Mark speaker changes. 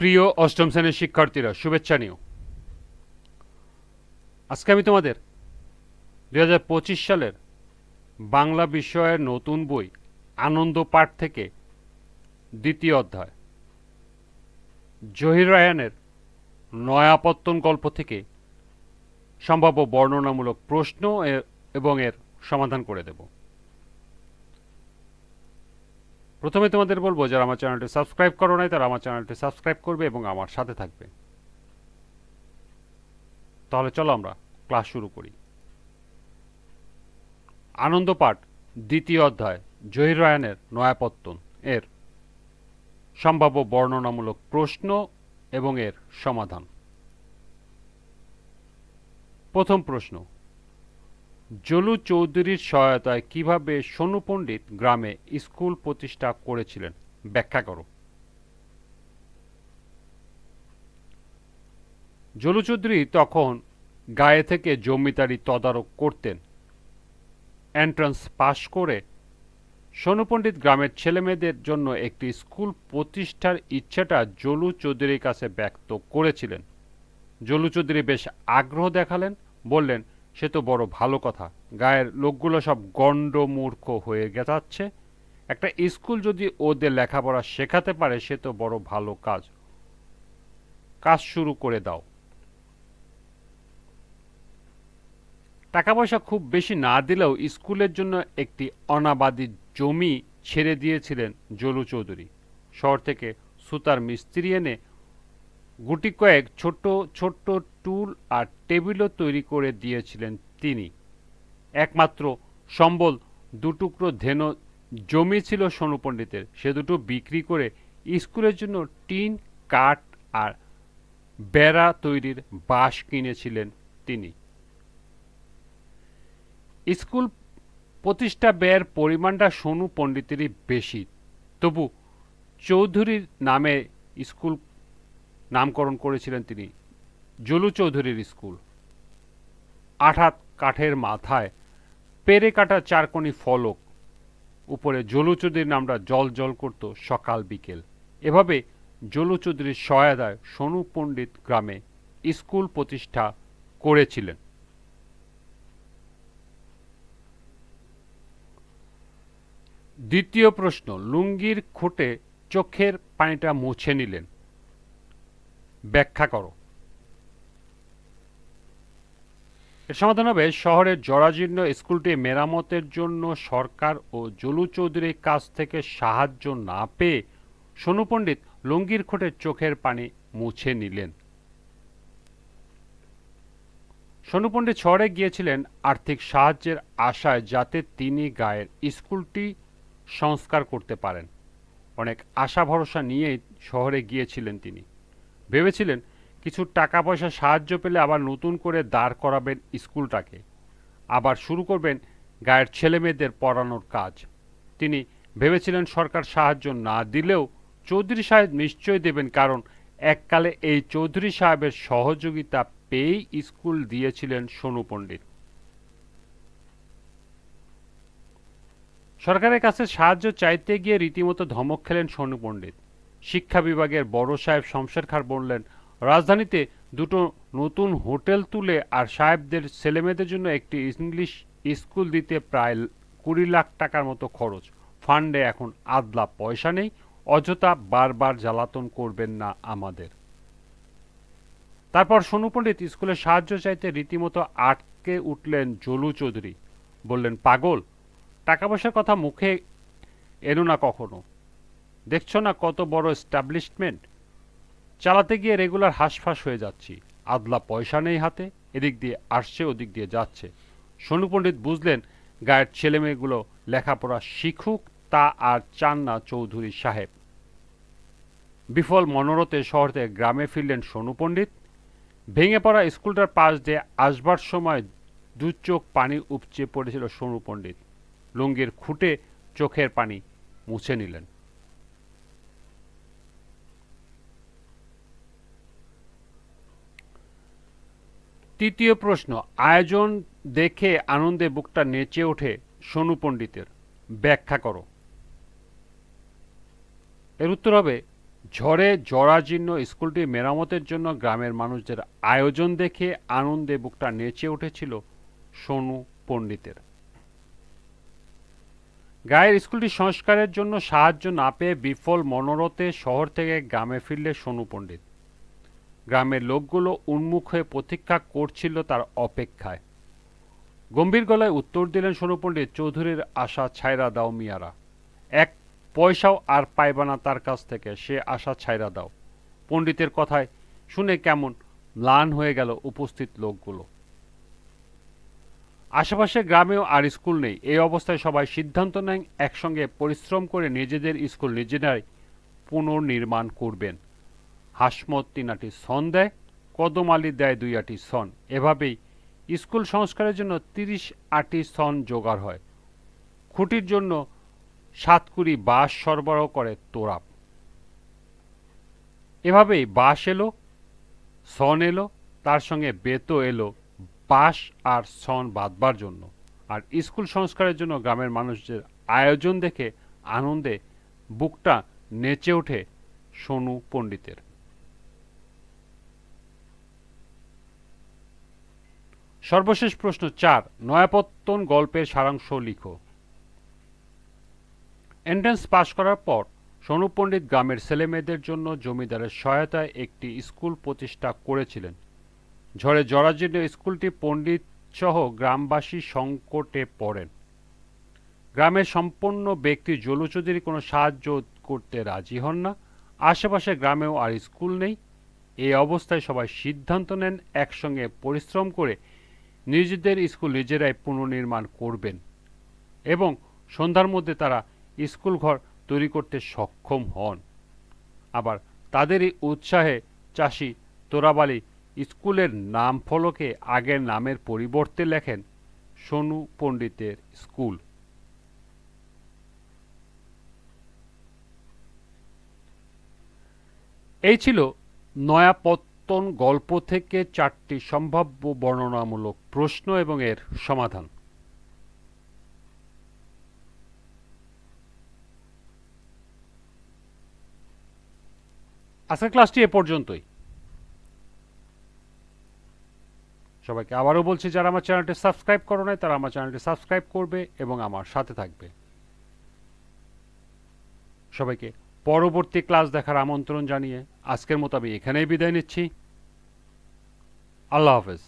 Speaker 1: প্রিয় অষ্টম শ্রেণির শিক্ষার্থীরা, শুভেচ্ছা নিও। আজকে আমি তোমাদের দু হাজার পঁচিশ সালের বাংলা বিষয়ের নতুন বই আনন্দ পাঠ থেকে দ্বিতীয় অধ্যায়, জহির রায়ানের নয়াপত্তন গল্প থেকে সম্ভাব্য বর্ণনামূলক প্রশ্ন এবং এর সমাধান করে দেব। প্রথমে তোমাদের বলব, যারা আমার চ্যানেলটি সাবস্ক্রাইব করো নাই, তারা আমার চ্যানেলটি সাবস্ক্রাইব করবে এবং আমার সাথে থাকবে। তাহলে চলো আমরা ক্লাস শুরু করি। আনন্দ পাঠ, দ্বিতীয় অধ্যায়, জহির রায়ানের নয়াপত্তন। এর সম্ভাব্য বর্ণনামূলক প্রশ্ন এবং এর সমাধান। প্রথম প্রশ্ন জলু চৌধুরীর সহায়তায় কীভাবে সোনু পণ্ডিত গ্রামে স্কুল প্রতিষ্ঠা করেছিলেন? ব্যাখ্যা করো। জলু চৌধুরী তখন গায়ে থেকে জমিদারি তদারক করতেন। এন্ট্রান্স পাশ করে সোনু পণ্ডিত গ্রামের ছেলেমেয়েদের জন্য একটি স্কুল প্রতিষ্ঠার ইচ্ছাটা জলু চৌধুরীর কাছে ব্যক্ত করেছিলেন। জলু চৌধুরী বেশ আগ্রহ দেখালেন, বললেন সে তো বড় ভালো কথা। গায়ের লোকগুলো সব গণ্ড মূর্খ হয়ে গেছাচ্ছে একটা স্কুল যদি ওদের লেখাপড়া শেখাতে পারে, সে তো বড় ভালো কাজ। কাজ শুরু করে দাও। টাকা পয়সা খুব বেশি না দিলেও স্কুলের জন্য একটি অনাবাদী জমি ছেড়ে দিয়েছিলেন জলু চৌধুরী। শহর থেকে সুতার মিস্ত্রি এনে গুটি কয়েক ছোট ছোট্ট টুল আর টেবিলও তৈরি করে দিয়েছিলেন তিনি। একমাত্র সম্বল দুটুকরো ধেনো জমি ছিল সোনু পণ্ডিতের সে দুটো বিক্রি করে স্কুলের জন্য টিন, কাঠ আর বেড়া তৈরির বাঁশ কিনেছিলেন তিনি। স্কুল প্রতিষ্ঠা ব্যয়ের পরিমাণটা সোনু পণ্ডিতেরই বেশি। তবু চৌধুরীর নামে স্কুল নামকরণ করেছিলেন তিনি। জলু চৌধুরীর স্কুল। আঠাত কাঠের মাথায় পেরে কাটা চারকোনি ফলক। উপরে জলু চৌধুরীর নামটা জল জল করত সকাল বিকেল। এভাবে জলু চৌধুরীর সহায়তায় সোনু পণ্ডিত গ্রামে স্কুল প্রতিষ্ঠা করেছিলেন। দ্বিতীয় প্রশ্ন, লুঙ্গির খুঁটে চোখের পানিটা মুছে নিলেন। ব্যাখ্যা করো। এর সমাধান হবে, শহরের জরাজীর্ণ স্কুলটি মেরামতের জন্য সরকার ও জলু চৌধুরীর কাছ থেকে সাহায্য না পেয়ে সোনু পণ্ডিত লুঙ্গির খুঁটে চোখের পানি মুছে নিলেন। সোনু পণ্ডিত শহরে গিয়েছিলেন আর্থিক সাহায্যের আশায় যাতে তিনি গায়ের স্কুলটি সংস্কার করতে পারেন। অনেক আশা ভরসা নিয়েই শহরে গিয়েছিলেন তিনি। ভেবেছিলেন কিছু টাকা পয়সা সাহায্য পেলে আবার নতুন করে দাঁড় করাবেন স্কুলটাকে। আবার শুরু করবেন গায়ের ছেলেমেয়েদের পড়ানোর কাজ। তিনি ভেবেছিলেন সরকার সাহায্য না দিলেও চৌধুরী সাহেব নিশ্চয় দেবেন কারণ এককালে এই চৌধুরী সাহেবের সহযোগিতা পেয়েই স্কুল দিয়েছিলেন সোনু পণ্ডিত। সরকারের কাছে সাহায্য চাইতে গিয়ে রীতিমতো ধমক খেলেন সোনু পণ্ডিত। শিক্ষা বিভাগের বড় সাহেব শমশের খার বললেন, রাজধানীতে দুটো নতুন হোটেল তুলে আর সাহেবদের ছেলেমেয়েদের জন্য একটি ইংলিশ স্কুল দিতে প্রায় কুড়ি লাখ টাকার মতো খরচ। ফান্ডে এখন আদলা পয়সা নেই, অযথা বারবার জ্বালাতন করবেন না আমাদের। তারপর সোনু পণ্ডিত সাহায্য চাইতে রীতিমতো আটকে উঠলেন জলু চৌধুরী। বললেন, পাগল, টাকা পয়সার কথা মুখে এনো না কখনো। দেখছ না কত বড় এস্টাবলিশমেন্ট চালাতে গিয়ে রেগুলার হাঁসফাঁস হয়ে যাচ্ছি। আদলা পয়সা নেই হাতে, এদিক দিয়ে আসছে, ওদিক দিয়ে যাচ্ছে। সোনু পণ্ডিত বুঝলেন গায়ের ছেলেমেয়েগুলো লেখাপড়া শিখুক, তা আর চান না চৌধুরী সাহেব। বিফল মনোরথে শহর থেকে গ্রামে ফিরলেন সোনু পণ্ডিত। ভেঙে পড়া স্কুলটার পাশ দিয়ে আসবার সময় দু চোখ পানি উপচে পড়েছিল সোনু পণ্ডিত। লুঙ্গির খুঁটে চোখের পানি মুছে নিলেন। তৃতীয় প্রশ্ন, আয়োজন দেখে আনন্দে বুকটা নেচে ওঠে সোনু পণ্ডিতের। ব্যাখ্যা করো। এর উত্তর হবে, ঝড়ে জরাজীর্ণ স্কুলটি মেরামতের জন্য গ্রামের মানুষদের আয়োজন দেখে আনন্দে বুকটা নেচে উঠেছিল সোনু পণ্ডিতের। গায়ের স্কুলটি সংস্কারের জন্য সাহায্য না পেয়ে বিফল মনোরথে শহর থেকে গ্রামে ফিরলে সোনু পণ্ডিত। গ্রামের লোকগুলো উন্মুখ হয়ে প্রতীক্ষা করছিল তার অপেক্ষায়। গম্ভীর গলায় উত্তর দিলেন সোনুপন্ডিত চৌধুরীর আশা ছাইরা দাও মিয়ারা। এক পয়সাও আর পাইবা না তার কাছ থেকে, সে আশা ছাইরা দাও। পণ্ডিতের কথায় শুনে কেমন ম্লান হয়ে গেল উপস্থিত লোকগুলো। আশেপাশে গ্রামেও আর স্কুল নেই। এই অবস্থায় সবাই সিদ্ধান্ত নেন একসঙ্গে পরিশ্রম করে নিজেদের স্কুল নিজেরাই পুনর্নির্মাণ করবেন। হাসমত তিনাটি সন দেয়, কদম আলী দেয় দুই আটি সন। এভাবেই স্কুল সংস্কারের জন্য তিরিশ আটি সন জোগাড় হয়। খুঁটির জন্য সাতকুড়ি বাঁশ সরবরাহ করে তোরাপ। এভাবেই বাঁশ এলো, সন এলো, তার সঙ্গে বেতো এলো বাঁশ আর সন বাঁধবার জন্য। আর স্কুল সংস্কারের জন্য গ্রামের মানুষদের আয়োজন দেখে আনন্দে বুকটা নেচে ওঠে সোনু পণ্ডিতের। সর্বশেষ প্রশ্ন চার, নয়াপত্তন গল্পের সারাংশ লিখো। এন্ট্রান্স পাশ করার পর সোনু পণ্ডিত গ্রামের ছেলেমেয়েদের জন্য জমিদারের সহায়তায় একটি স্কুল প্রতিষ্ঠা করেছিলেন। ঝড়ে জরাজীর্ণ স্কুলটি পণ্ডিত সহ গ্রামবাসী সংকটে পড়েন। গ্রামের সম্পন্ন ব্যক্তি জলু চৌধুরী কোনো সাহায্য করতে রাজি হন না। আশেপাশে গ্রামেও আর স্কুল নেই। এই অবস্থায় সবাই সিদ্ধান্ত নেন একসঙ্গে পরিশ্রম করে নিজেদের স্কুল নিজেরাই পুনর্নির্মাণ করবেন এবং সন্ধ্যার মধ্যে তারা স্কুল ঘর তৈরি করতে সক্ষম হন। আবার তাদেরই উৎসাহে চাষি তোরাবালি স্কুলের নাম ফলকে আগের নামের পরিবর্তে লেখেন সোনু পণ্ডিতের স্কুল। এই ছিল নয়াপত্তন গল্প থেকে চারটি সম্ভাব্য বর্ণনামূলক প্রশ্ন এবং এর সমাধান। আজকের ক্লাসটি এ পর্যন্তই। সবাইকে আবারও বলছি, যারা আমার চ্যানেলটি সাবস্ক্রাইব করো নাই, তারা আমার চ্যানেলটি সাবস্ক্রাইব করবে এবং আমার সাথে থাকবে। সবাইকে পরবর্তী ক্লাস দেখার আমন্ত্রণ জানিয়ে আজকের মতো আমি এখানেই বিদায় নিচ্ছি। আল্লাহ হাফেজ